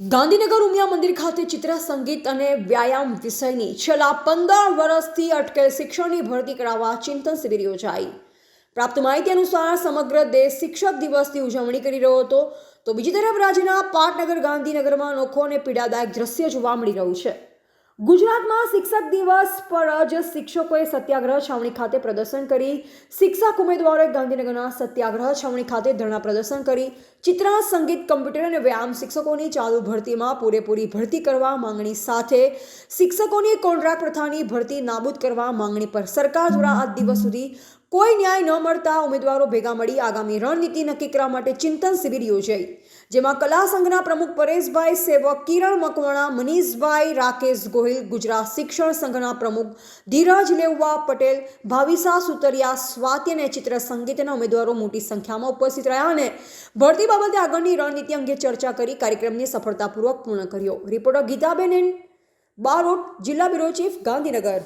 ગાંધીનગર ઉમિયા મંદિર ખાતે ચિત્ર, સંગીત અને વ્યાયામ વિષયની છેલ્લા પંદર વર્ષથી અટકેલ શિક્ષણની ભરતી કરાવવા ચિંતન શિબિર યોજાઈ. પ્રાપ્ત માહિતી અનુસાર સમગ્ર દેશ શિક્ષક દિવસની ઉજવણી કરી રહ્યો હતો. તો બીજી તરફ રાજ્યના પાટનગર ગાંધીનગરમાં અનોખો અને પીડાદાયક દ્રશ્ય જોવા મળી રહ્યું છે. ગુજરાતમાં શિક્ષક દિવસ પર જ શિક્ષકોએ સત્યાગ્રહ છાવણી ખાતે પ્રદર્શન કરી. શિક્ષક ઉમેદવારોએ ગાંધીનગરના સત્યાગ્રહ છાવણી ખાતે ધરણા પ્રદર્શન કરી. ચિત્ર, સંગીત, કમ્પ્યુટર અને વ્યાયામ શિક્ષકોની ચાલુ ભરતીમાં પૂરેપૂરી ભરતી કરવા માંગણી સાથે શિક્ષકોની કોન્ટ્રાક્ટ પ્રથાની ભરતી નાબૂદ કરવા માંગણી પર સરકાર દ્વારા આજ દિવસ સુધી કોઈ ન્યાય ન મળતા ઉમેદવારો ભેગા મળી આગામી રણનીતિ નક્કી કરવા માટે ચિંતન શિબિર યોજાઈ. જેમાં કલા સંઘના પ્રમુખ પરેશભાઈ સેવક, કિરણ મકવાણા, મનીષભાઈ રાકેશ ગોહિલ, ગુજરાત શિક્ષણ સંઘના પ્રમુખ ધીરજ લેવવા પટેલ ભાવિસા સુતરિયા, સ્વાતિ અને ચિત્ર સંગીતના ઉમેદવારો મોટી સંખ્યામાં ઉપસ્થિત રહ્યા અને ભરતી બાબતે આગળની રણનીતિ અંગે ચર્ચા કરી કાર્યક્રમને સફળતાપૂર્વક પૂર્ણ કર્યો. રિપોર્ટર ગીતાબેન બારોટ, જિલ્લા બ્યુરો ચીફ, ગાંધીનગર.